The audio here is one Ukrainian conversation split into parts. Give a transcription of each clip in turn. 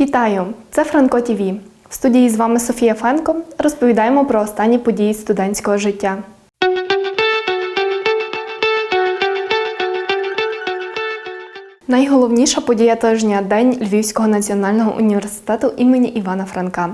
Вітаю! Це Франко ТІВІ. В студії з вами Софія Фенко. Розповідаємо про останні події студентського життя. Найголовніша подія тижня День Львівського національного університету імені Івана Франка.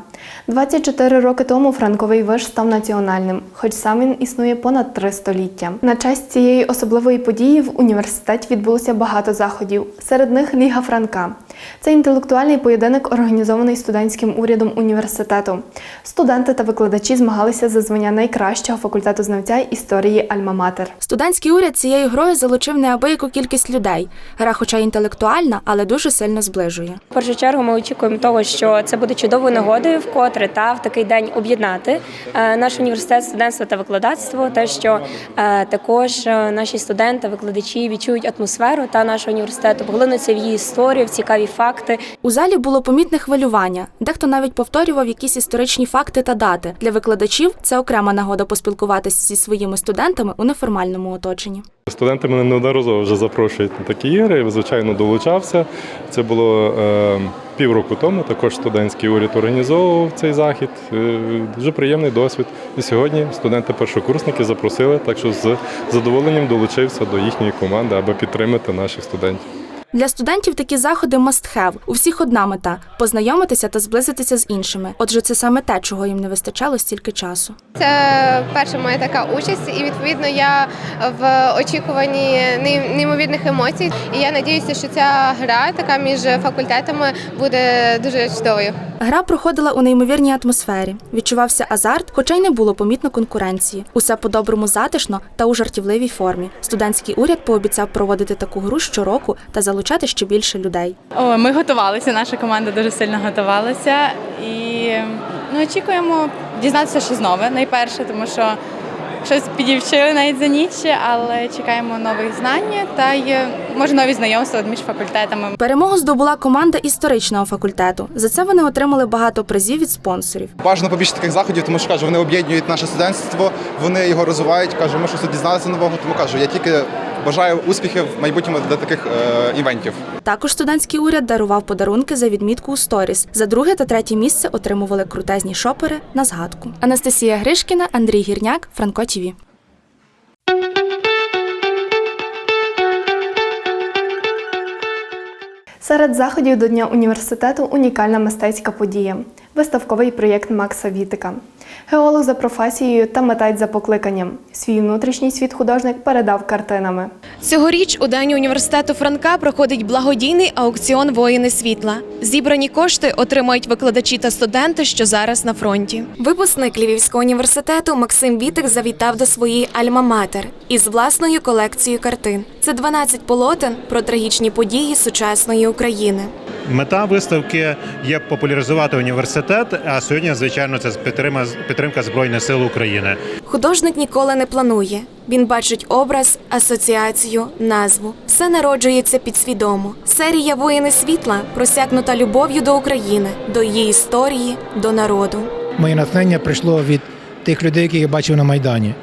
24 роки тому Франковий виш став національним, хоч сам він існує понад три століття. На честь цієї особливої події в університеті відбулося багато заходів. Серед них Ліга Франка. Це інтелектуальний поєдинок, організований студентським урядом університету. Студенти та викладачі змагалися за звання найкращого факультету знавця історії Альма-Матер. Студентський уряд цією грою залучив неабияку кількість людей. Гра, хоча інтелектуальна, але дуже сильно зближує. В першу чергу ми очікуємо того, що це буде чудовою нагодою вкотре та в такий день об'єднати е, наш університет студентство та викладацтво. Те, що е, також е, наші студенти, викладачі відчують атмосферу та нашого університету, поглинуться в її історію, в цікаві факти. У залі було помітне хвилювання. Дехто навіть повторював якісь історичні факти та дати. Для викладачів це окрема нагода поспілкуватися зі своїми студентами у неформальному оточенні. Студенти мене неодноразово вже запрошують на такі ігри. Я, звичайно, долучався. Це було е, півроку тому. Також студентський уряд організовував цей захід. Е, дуже приємний досвід. І сьогодні студенти-першокурсники запросили, так що з задоволенням долучився до їхньої команди, аби підтримати наших студентів. Для студентів такі заходи must have. У всіх одна мета познайомитися та зблизитися з іншими. Отже, це саме те, чого їм не вистачало стільки часу. Це перша моя така участь, і відповідно я в очікуванні неймовірних емоцій. І я надіюся, що ця гра така між факультетами буде дуже чудовою. Гра проходила у неймовірній атмосфері. Відчувався азарт, хоча й не було помітно конкуренції. Усе по-доброму затишно та у жартівливій формі. Студентський уряд пообіцяв проводити таку гру щороку та залучати ще більше людей. О, ми готувалися, наша команда дуже сильно готувалася і ну, очікуємо дізнатися щось нове найперше, тому що щось підівчили навіть за ніч, але чекаємо нових знань та й може нові знайомства між факультетами. Перемогу здобула команда історичного факультету. За це вони отримали багато призів від спонсорів. Бажано побільше таких заходів, тому що кажу, вони об'єднують наше студентство, вони його розвивають. Кажу, ми щось дізналися нового, тому кажу, я тільки бажаю успіхів в майбутньому для таких е, івентів. Також студентський уряд дарував подарунки за відмітку у сторіс. За друге та третє місце отримували крутезні шопери на згадку. Анастасія Гришкіна, Андрій Гірняк, Франко ТІВІ. Серед заходів до Дня університету унікальна мистецька подія виставковий проєкт Макса Вітика. Геолог за професією та митець за покликанням. Свій внутрішній світ художник передав картинами. Цьогоріч у День університету Франка проходить благодійний аукціон Воїни світла. Зібрані кошти отримають викладачі та студенти, що зараз на фронті. Випускник Львівського університету Максим Вітик завітав до своєї альма-матер із власною колекцією картин. Це 12 полотен про трагічні події сучасної України. Мета виставки є популяризувати університет. А сьогодні, звичайно, це підтримка, підтримка Збройних сил України. Художник ніколи не планує. Він бачить образ, асоціацію, назву. Все народжується підсвідомо. Серія Воїни світла просякнута любов'ю до України, до її історії, до народу. Моє натхнення прийшло від тих людей, яких я бачив на Майдані.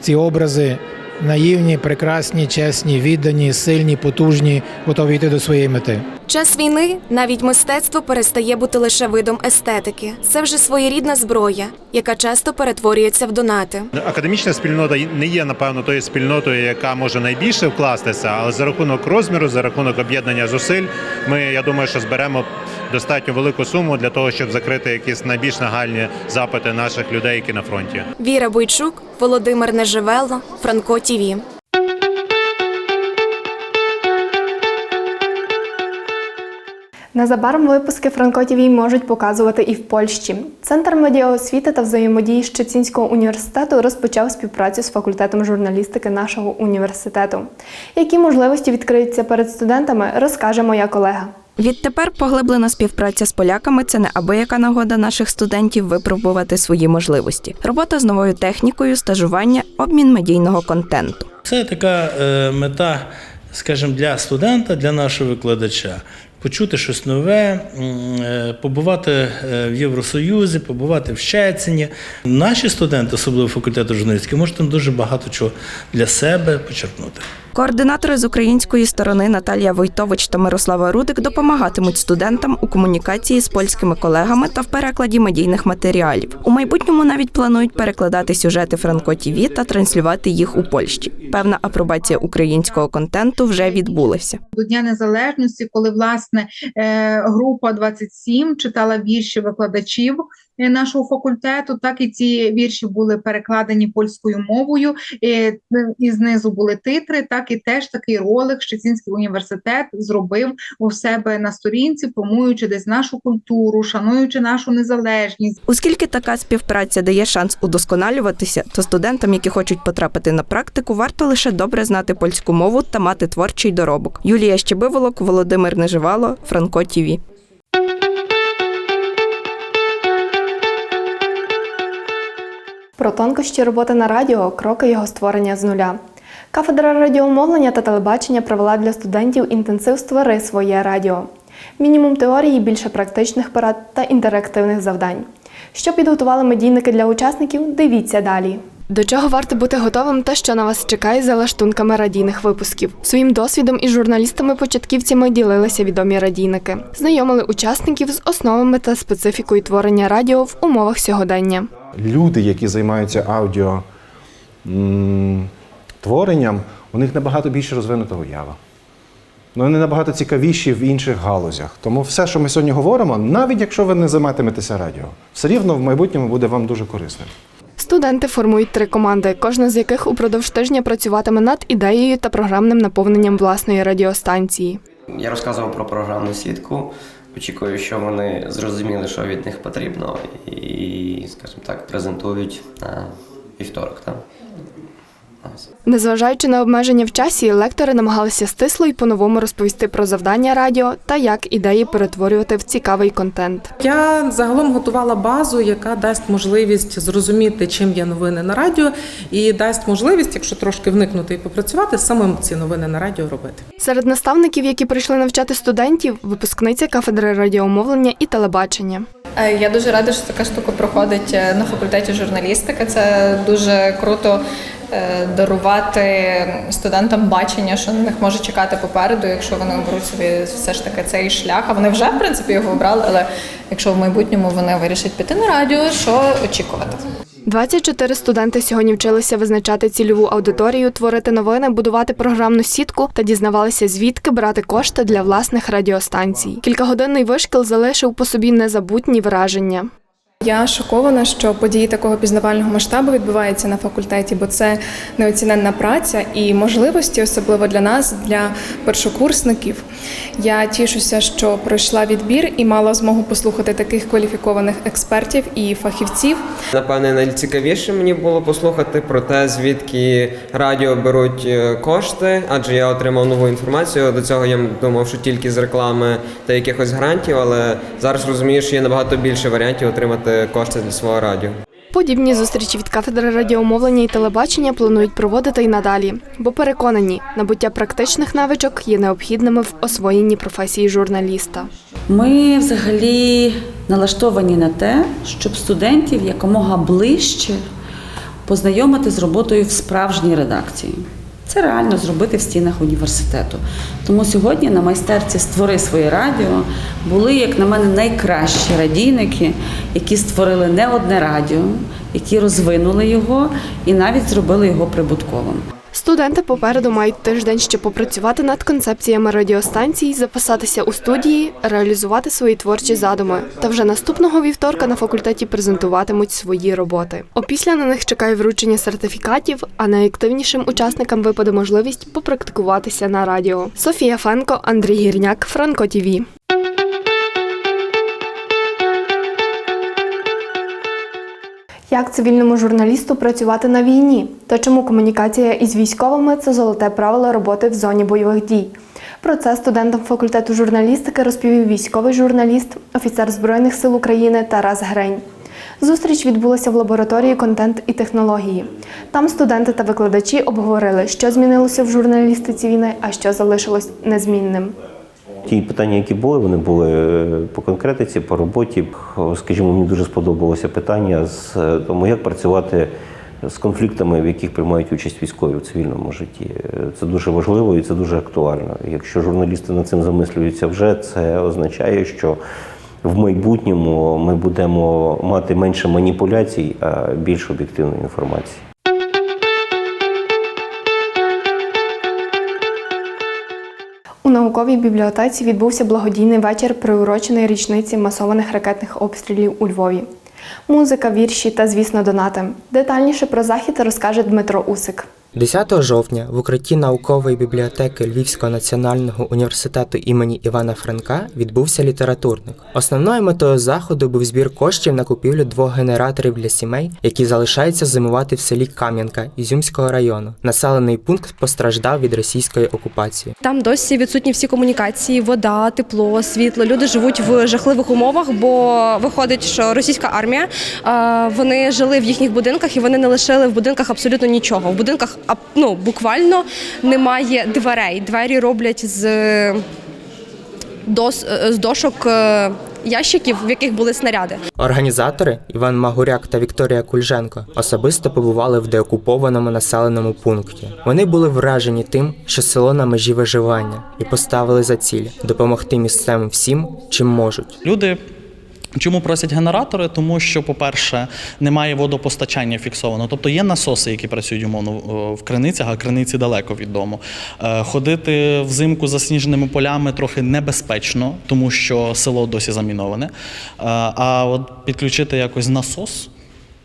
Ці образи наївні, прекрасні, чесні, віддані, сильні, потужні, готові йти до своєї мети. Час війни навіть мистецтво перестає бути лише видом естетики. Це вже своєрідна зброя, яка часто перетворюється в донати. Академічна спільнота не є, напевно, тою спільнотою, яка може найбільше вкластися, але за рахунок розміру, за рахунок об'єднання зусиль, ми я думаю, що зберемо достатньо велику суму для того, щоб закрити якісь найбільш нагальні запити наших людей, які на фронті. Віра Бойчук, Володимир Неживело, Франко Тіві. Незабаром випуски Франко ТІВІ можуть показувати і в Польщі. Центр медіаосвіти та взаємодії Щецінського університету розпочав співпрацю з факультетом журналістики нашого університету. Які можливості відкриються перед студентами, розкаже моя колега. Відтепер поглиблена співпраця з поляками це неабияка нагода наших студентів випробувати свої можливості. Робота з новою технікою, стажування, обмін медійного контенту. Це така е, мета, скажімо, для студента, для нашого викладача. Почути щось нове, е, побувати е, в Євросоюзі, побувати в Щецині. Наші студенти, особливо факультету журналістики, можуть там дуже багато чого для себе почерпнути. Координатори з української сторони Наталія Войтович та Мирослава Рудик допомагатимуть студентам у комунікації з польськими колегами та в перекладі медійних матеріалів. У майбутньому навіть планують перекладати сюжети Франко ТІВІ та транслювати їх у Польщі. Певна апробація українського контенту вже відбулася. до Дня Незалежності, коли власне е, група 27 читала вірші викладачів нашого факультету, так і ці вірші були перекладені польською мовою. е, І знизу були титри, так і теж такий ролик Щецінський університет зробив у себе на сторінці, промуючи десь нашу культуру, шануючи нашу незалежність. Оскільки така співпраця дає шанс удосконалюватися, то студентам, які хочуть потрапити на практику, варто лише добре знати польську мову та мати творчий доробок. Юлія Щебиволок, Володимир Неживало, Франко ТІВІ. Про тонкощі роботи на радіо, кроки його створення з нуля. Кафедра радіомовлення та телебачення провела для студентів інтенсив Створи своє радіо. Мінімум теорії, більше практичних порад та інтерактивних завдань. Що підготували медійники для учасників, дивіться далі. До чого варто бути готовим та що на вас чекає за лаштунками радійних випусків. Своїм досвідом із журналістами-початківцями ділилися відомі радійники, знайомили учасників з основами та специфікою творення радіо в умовах сьогодення. Люди, які займаються аудіо творенням, у них набагато більше розвинута уява. Ну, Вони набагато цікавіші в інших галузях. Тому все, що ми сьогодні говоримо, навіть якщо ви не займатиметеся радіо, все рівно в майбутньому буде вам дуже корисним. Студенти формують три команди, кожна з яких упродовж тижня працюватиме над ідеєю та програмним наповненням власної радіостанції. Я розказував про програмну сітку. Очікую, що вони зрозуміли, що від них потрібно, і, скажімо так, презентують на вівторок. Так? Незважаючи на обмеження в часі, лектори намагалися стисло і по-новому розповісти про завдання радіо та як ідеї перетворювати в цікавий контент. Я загалом готувала базу, яка дасть можливість зрозуміти, чим є новини на радіо, і дасть можливість, якщо трошки вникнути і попрацювати, самим ці новини на радіо робити. Серед наставників, які прийшли навчати студентів, випускниця кафедри радіомовлення і телебачення. Е, Я дуже рада, що така штука проходить е, на факультеті журналістики. Це дуже круто дарувати студентам бачення, що на них може чекати попереду, якщо вони оберуть собі все ж таки цей шлях. А вони вже в принципі його обрали, але якщо в майбутньому вони вирішать піти на радіо, що очікувати? 24 студенти сьогодні вчилися визначати цільову аудиторію, творити новини, будувати програмну сітку та дізнавалися, звідки брати кошти для власних радіостанцій. Кількагодинний вишкіл залишив по собі незабутні враження. Я шокована, що події такого пізнавального масштабу відбуваються на факультеті, бо це неоціненна праця і можливості, особливо для нас, для першокурсників. Я тішуся, що пройшла відбір і мала змогу послухати таких кваліфікованих експертів і фахівців. Напевне, найцікавіше мені було послухати про те, звідки радіо беруть е, кошти, адже я отримав нову інформацію. До цього я думав, що тільки з реклами та якихось грантів, але зараз розумію, що є набагато більше варіантів отримати кошти для свого радіо. Подібні зустрічі від кафедри радіомовлення і телебачення планують проводити й надалі, бо переконані, набуття практичних навичок є необхідними в освоєнні професії журналіста. Ми взагалі налаштовані на те, щоб студентів якомога ближче познайомити з роботою в справжній редакції. Це реально зробити в стінах університету. Тому сьогодні на майстерці Створи своє радіо були, як на мене, найкращі радійники, які створили не одне радіо, які розвинули його і навіть зробили його прибутковим. Студенти попереду мають тиждень, щоб попрацювати над концепціями радіостанцій, записатися у студії, реалізувати свої творчі задуми. Та вже наступного вівторка на факультеті презентуватимуть свої роботи. Опісля на них чекає вручення сертифікатів, а найактивнішим учасникам випаде можливість попрактикуватися на радіо. Софія Фенко, Андрій Гірняк, Франко ТІВІ. Як цивільному журналісту працювати на війні? Та чому комунікація із військовими це золоте правило роботи в зоні бойових дій? Про це студентам факультету журналістики розповів військовий журналіст, офіцер Збройних сил України Тарас Грень. Зустріч відбулася в лабораторії контент і технології. Там студенти та викладачі обговорили, що змінилося в журналістиці війни, а що залишилось незмінним. Ті питання, які були, вони були е, по конкретиці, по роботі. Скажімо, мені дуже сподобалося питання з е, тому, як працювати з конфліктами, в яких приймають участь військові в цивільному житті. Е, Це дуже важливо і це дуже актуально. Якщо журналісти над цим замислюються вже, це означає, що в майбутньому ми будемо мати менше маніпуляцій, а більше об'єктивної інформації. Науковій бібліотеці відбувся благодійний вечір, приурочений річниці масованих ракетних обстрілів у Львові. Музика, вірші та, звісно, донати. Детальніше про захід розкаже Дмитро Усик. 10 жовтня в укритті наукової бібліотеки Львівського національного університету імені Івана Франка відбувся літературник. Основною метою заходу був збір коштів на купівлю двох генераторів для сімей, які залишаються зимувати в селі Кам'янка Ізюмського району. Населений пункт постраждав від російської окупації. Там досі відсутні всі комунікації, вода, тепло, світло. Люди живуть в жахливих умовах, бо виходить, що російська армія е, вони жили в їхніх будинках і вони не лишили в будинках абсолютно нічого. В будинках ну, буквально немає дверей. Двері роблять з, дос, з дошок е, ящиків, в яких були снаряди. Організатори Іван Магуряк та Вікторія Кульженко особисто побували в деокупованому населеному пункті. Вони були вражені тим, що село на межі виживання, і поставили за ціль допомогти місцевим всім, чим можуть. Люди. Чому просять генератори? Тому що, по-перше, немає водопостачання фіксовано. Тобто є насоси, які працюють умовно в криницях, а криниці далеко від дому. Е, Ходити взимку за сніжними полями трохи небезпечно, тому що село досі заміноване. Е, А от підключити якось насос.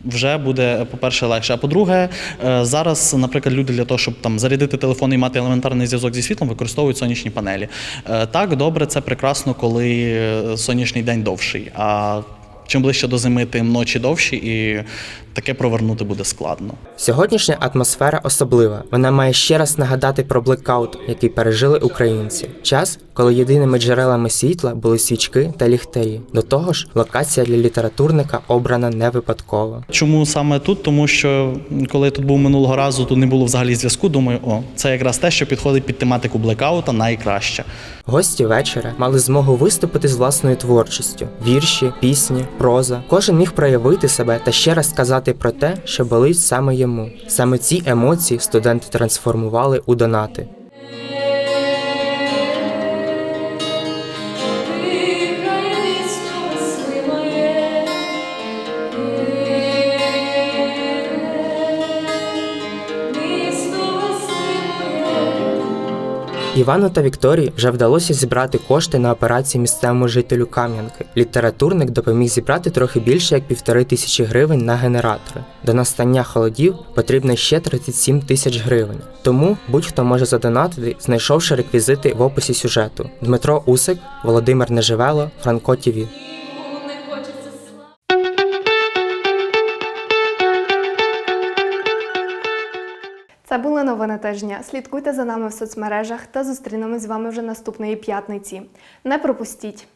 Вже буде, по-перше, легше. А по-друге, е, зараз, наприклад, люди для того, щоб там зарядити телефон і мати елементарний зв'язок зі світлом, використовують сонячні панелі. Е, Так, добре, це прекрасно, коли е, сонячний день довший. А чим ближче до зими, тим ночі довші, і таке провернути буде складно. Сьогоднішня атмосфера особлива. Вона має ще раз нагадати про блекаут, який пережили українці. Час, коли єдиними джерелами світла були свічки та ліхтарі. До того ж, локація для літературника обрана не випадково. Чому саме тут? Тому що коли я тут був минулого разу, тут не було взагалі зв'язку. Думаю, о, це якраз те, що підходить під тематику блекаута найкраще. Гості вечора мали змогу виступити з власною творчістю: вірші, пісні, проза. Кожен міг проявити себе та ще раз сказати про те, що болить саме йому. Саме ці емоції студенти трансформували у донати. Івану та Вікторії вже вдалося зібрати кошти на операції місцевому жителю Кам'янки. Літературник допоміг зібрати трохи більше як півтори тисячі гривень на генератори. До настання холодів потрібно ще 37 тисяч гривень. Тому будь-хто може задонатити, знайшовши реквізити в описі сюжету. Дмитро Усик, Володимир Неживело, Франко ТІВІ. Новини тижня. Слідкуйте за нами в соцмережах та зустрінемось з вами вже наступної п'ятниці. Не пропустіть!